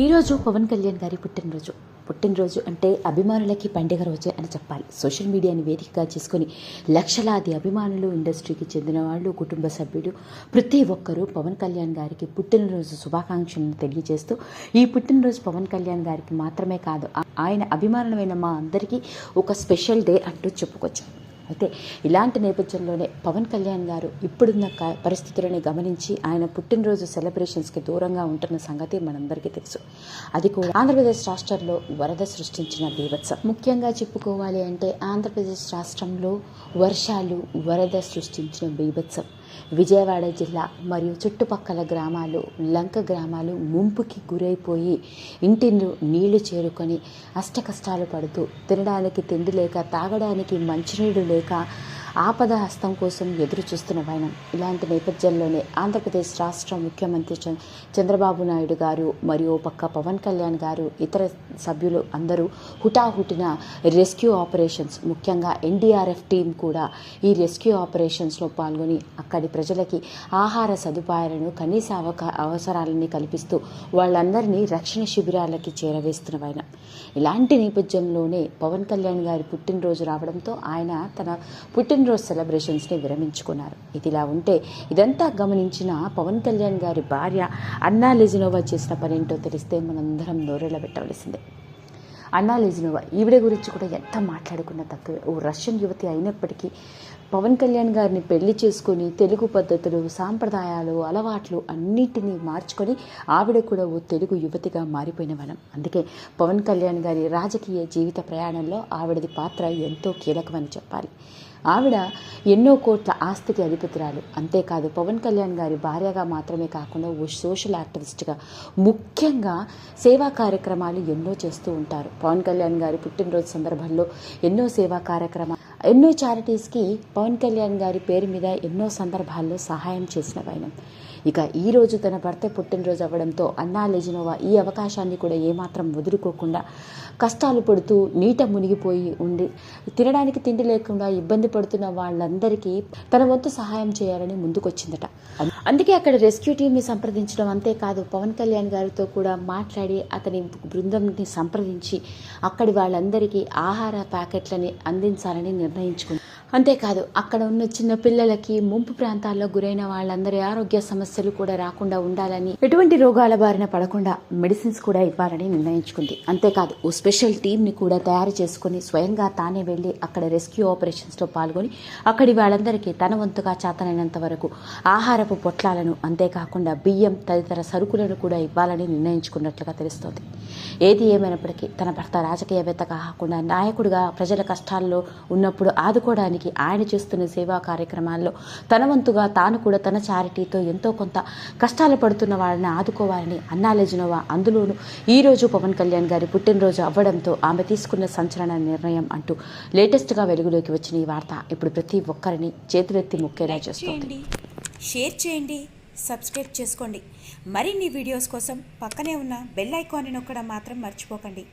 ఈరోజు పవన్ కళ్యాణ్ గారి పుట్టినరోజు. పుట్టినరోజు అంటే అభిమానులకి పండుగ రోజే అని చెప్పాలి. సోషల్ మీడియాని వేదికగా చేసుకొని లక్షలాది అభిమానులు ఇండస్ట్రీకి చెందిన వాళ్ళు కుటుంబ సభ్యులు ప్రతి ఒక్కరూ పవన్ కళ్యాణ్ గారికి పుట్టినరోజు శుభాకాంక్షలను తెలియజేస్తూ ఈ పుట్టినరోజు పవన్ కళ్యాణ్ గారికి మాత్రమే కాదు ఆయన అభిమానులమైన మా అందరికీ ఒక స్పెషల్ డే అంటూ చెప్పుకోవచ్చు అయితే ఇలాంటి నేపథ్యంలోనే పవన్ కళ్యాణ్ గారు ఇప్పుడున్న పరిస్థితులని గమనించి ఆయన పుట్టినరోజు సెలబ్రేషన్స్కి దూరంగా ఉంటున్న సంగతి మనందరికీ తెలుసు. అది కూడా ఆంధ్రప్రదేశ్ రాష్ట్రంలో వరద సృష్టించిన బీభత్సం. ముఖ్యంగా చెప్పుకోవాలి అంటే ఆంధ్రప్రదేశ్ రాష్ట్రంలో వర్షాలు వరద సృష్టించిన బీభత్సం. విజయవాడ జిల్లా మరియు చుట్టుపక్కల గ్రామాలు లంక గ్రామాలు ముంపుకి గురైపోయి ఇంటి నీళ్ళు చేరుకొని అష్టకష్టాలు పడుతూ తినడానికి తిండి లేక తాగడానికి మంచినీళ్ళు లేక ఆపద హస్తం కోసం ఎదురు చూస్తున్న వైనం. ఇలాంటి నేపథ్యంలోనే ఆంధ్రప్రదేశ్ రాష్ట్ర ముఖ్యమంత్రి చంద్రబాబు నాయుడు గారు మరియు పక్క పవన్ కళ్యాణ్ గారు ఇతర సభ్యులు అందరూ హుటాహుటిన రెస్క్యూ ఆపరేషన్స్ ముఖ్యంగా ఎన్డీఆర్ఎఫ్ టీం కూడా ఈ రెస్క్యూ ఆపరేషన్స్లో పాల్గొని అక్కడి ప్రజలకి ఆహార సదుపాయాలను కనీస అవకా అవసరాలని కల్పిస్తూ వాళ్ళందరినీ రక్షణ శిబిరాలకి చేరవేస్తున్న వైనం. ఇలాంటి నేపథ్యంలోనే పవన్ కళ్యాణ్ గారి పుట్టినరోజు రావడంతో ఆయన తన పుట్టిన పుట్టినరోజు సెలబ్రేషన్స్ని విరమించుకున్నారు. ఇదిలా ఉంటే ఇదంతా గమనించిన పవన్ కళ్యాణ్ గారి భార్య అన్నా లెజినోవా చేసిన పనేంటో తెలిస్తే మనందరం నోరెళ్ళ పెట్టవలసిందే. అన్నా లెజినోవా ఈవిడ గురించి కూడా ఎంత మాట్లాడుకున్నా తక్కువే. ఓ రష్యన్ యువతి అయినప్పటికీ పవన్ కళ్యాణ్ గారిని పెళ్ళి చేసుకొని తెలుగు పద్ధతులు సాంప్రదాయాలు అలవాట్లు అన్నిటినీ మార్చుకొని ఆవిడ కూడా ఓ తెలుగు యువతిగా మారిపోయిన మనం అందుకే పవన్ కళ్యాణ్ గారి రాజకీయ జీవిత ప్రయాణంలో ఆవిడది పాత్ర ఎంతో కీలకమని చెప్పాలి. ఆవిడ ఎన్నో కోట్ల ఆస్తికి అధిపతురాలు. అంతేకాదు పవన్ కళ్యాణ్ గారి భార్యగా మాత్రమే కాకుండా ఓ సోషల్ యాక్టివిస్ట్గా ముఖ్యంగా సేవా కార్యక్రమాలు ఎన్నో చేస్తూ ఉంటారు. పవన్ కళ్యాణ్ గారి పుట్టినరోజు సందర్భంలో ఎన్నో సేవా కార్యక్రమాలు ఎన్నో చారిటీస్కి పవన్ కళ్యాణ్ గారి పేరు మీద ఎన్నో సందర్భాల్లో సహాయం చేసిన వైనం. ఇక ఈరోజు తన భర్త పుట్టినరోజు అవ్వడంతో అన్నా లెజినోవా ఈ అవకాశాన్ని కూడా ఏమాత్రం వదులుకోకుండా కష్టాలు పడుతూ నీట మునిగిపోయి ఉండి తినడానికి తిండి లేకుండా ఇబ్బంది పడుతున్న వాళ్ళందరికీ తన వంతు సహాయం చేయాలని ముందుకొచ్చిందట. అందుకే అక్కడ రెస్క్యూ టీమ్ని సంప్రదించడం అంతేకాదు పవన్ కళ్యాణ్ గారితో కూడా మాట్లాడి అతని బృందంని సంప్రదించి అక్కడి వాళ్ళందరికీ ఆహార ప్యాకెట్లని అందించాలని నిర్ణయించుకుంది. అంతేకాదు అక్కడ ఉన్న చిన్న పిల్లలకి ముంపు ప్రాంతాల్లో గురైన వాళ్ళందరి ఆరోగ్య సమస్యలు కూడా రాకుండా ఉండాలని ఎటువంటి రోగాల బారిన పడకుండా మెడిసిన్స్ కూడా ఇవ్వాలని నిర్ణయించుకుంది. అంతేకాదు ఓ స్పెషల్ టీంని కూడా తయారు చేసుకుని స్వయంగా తానే వెళ్ళి అక్కడ రెస్క్యూ ఆపరేషన్స్లో పాల్గొని అక్కడి వాళ్ళందరికీ తన వంతుగా చేతనైనంత వరకు ఆహారపు పొట్లాలను అంతేకాకుండా బియ్యం తదితర సరుకులను కూడా ఇవ్వాలని నిర్ణయించుకున్నట్లుగా తెలుస్తోంది. ఏది ఏమైనప్పటికీ తన భర్త రాజకీయవేత్త కాకుండా నాయకుడిగా ప్రజల కష్టాల్లో ఉన్నప్పుడు ఆదుకోవడానికి ఆయన చేస్తున్న సేవా కార్యక్రమాల్లో తన వంతుగా తాను కూడా తన చారిటీతో ఎంతో కొంత కష్టాలు పడుతున్న వాళ్ళని ఆదుకోవాలని అన్నా లెజినోవా అందులోనూ ఈ రోజు పవన్ కళ్యాణ్ గారి పుట్టినరోజు అవ్వడంతో ఆమె తీసుకున్న సంచలన నిర్ణయం అంటూ లేటెస్ట్గా వెలుగులోకి వచ్చిన ఈ వార్త ఇప్పుడు ప్రతి ఒక్కరిని చేతులెత్తి మొక్కేలా చేస్తోంది. షేర్ చేయండి సబ్స్క్రైబ్ చేసుకోండి. మరిన్ని వీడియోస్ కోసం పక్కనే ఉన్న బెల్ ఐకాన్ని నొక్కడం మాత్రం మర్చిపోకండి.